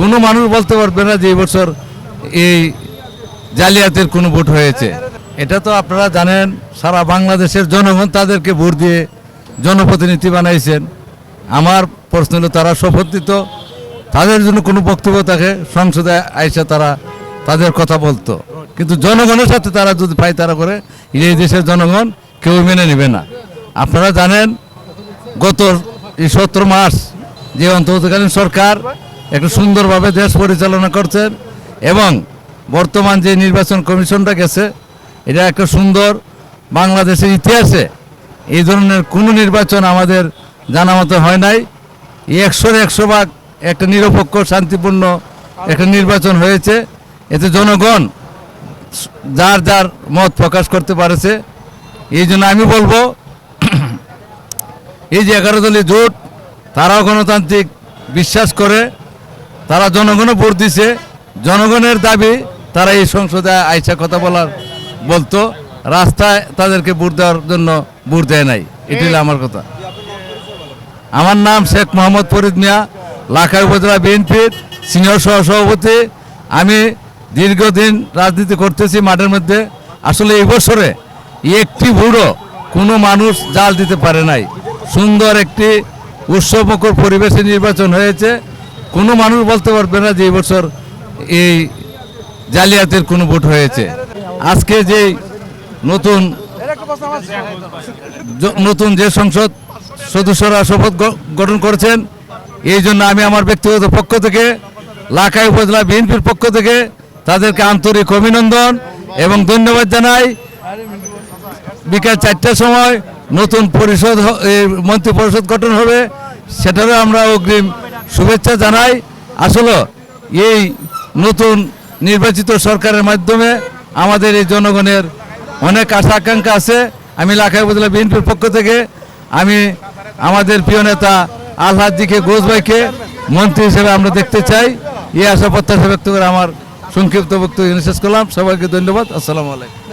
কোনো মানুষ বলতে পারবে না যে বছর এই জালিয়াতের কোনো ভোট হয়েছে। এটা তো আপনারা জানেন, সারা বাংলাদেশের জনগণ তাদেরকে ভোট দিয়ে জনপ্রতিনিধি বানাইছেন। আমার প্রশ্ন হলো, তারা শপথ দিত তাদের জন্য কোনো বক্তব্য থাকে? সংসদে আইসা তারা তাদের কথা বলতো। কিন্তু জনগণের সাথে তারা যদি পায়তারা করে, এই দেশের জনগণ কেউ মেনে নেবে না। আপনারা জানেন, গত এই সতেরো মাস যে অন্তর্বর্তীকালীন সরকার একটু সুন্দরভাবে দেশ পরিচালনা করছেন এবং বর্তমান যে নির্বাচন কমিশনটা গেছে, এটা একটা সুন্দর বাংলাদেশের ইতিহাসে এই ধরনের কোনো নির্বাচন আমাদের জানা মতো হয় নাই। একশোর একশো ভাগ একটা নিরপেক্ষ, শান্তিপূর্ণ একটা নির্বাচন হয়েছে। এতে জনগণ যার যার মত প্রকাশ করতে পারেছে। এই জন্য আমি বলব, এই যে এগারো দলীয় জোট, তারাও গণতান্ত্রিক বিশ্বাস করে। তারা জনগণও ভোট দিছে। জনগণের দাবি, তারা এই সংসদে আইসা কথা বলার বলতো। রাস্তায় তাদেরকে ভোট দেওয়ার জন্য ভোট দেয় নাই। এটি আমার কথা। আমার নাম শেখ মোহাম্মদ ফরিদ মিয়া লাখাই উপজেলা বিএনপির সিনিয়র সহসভাপতি আমি দীর্ঘদিন রাজনীতি করতেছি মাঠের মধ্যে। আসলে এই একটি ভুড়ো কোনো মানুষ জাল দিতে পারে নাই। সুন্দর একটি উৎসবমুখর পরিবেশে নির্বাচন হয়েছে। কোনো মানুষ বলতে পারবে না যে এই বছর এই জালিয়াতের কোনো ভোট হয়েছে। আজকে যে নতুন নতুন যে সংসদ সদস্যরা শপথ গঠন করেছেন, এই জন্য আমি আমার ব্যক্তিগত পক্ষ থেকে, লাখাই উপজেলা বিএনপির পক্ষ থেকে তাদেরকে আন্তরিক অভিনন্দন এবং ধন্যবাদ জানাই। বিকাল চারটার সময় নতুন পরিষদ মন্ত্রী পরিষদ গঠন হবে, সেটারও আমরা অগ্রিম শুভেচ্ছা জানাই। আসলে এই নতুন নির্বাচিত সরকারের মাধ্যমে আমাদের এই জনগণের অনেক আশা আকাঙ্ক্ষা আছে। আমি লাখাই উপজেলা বিএনপির পক্ষ থেকে আমি আমাদের প্রিয় নেতা আলহাজিকে ঘোষ ভাইকে মন্ত্রী হিসেবে আমরা দেখতে চাই। এই আশা প্রত্যাশা ব্যক্ত করে আমার সংক্ষিপ্ত বক্তব্য শেষ করলাম। সবাইকে ধন্যবাদ। আসসালামু আলাইকুম।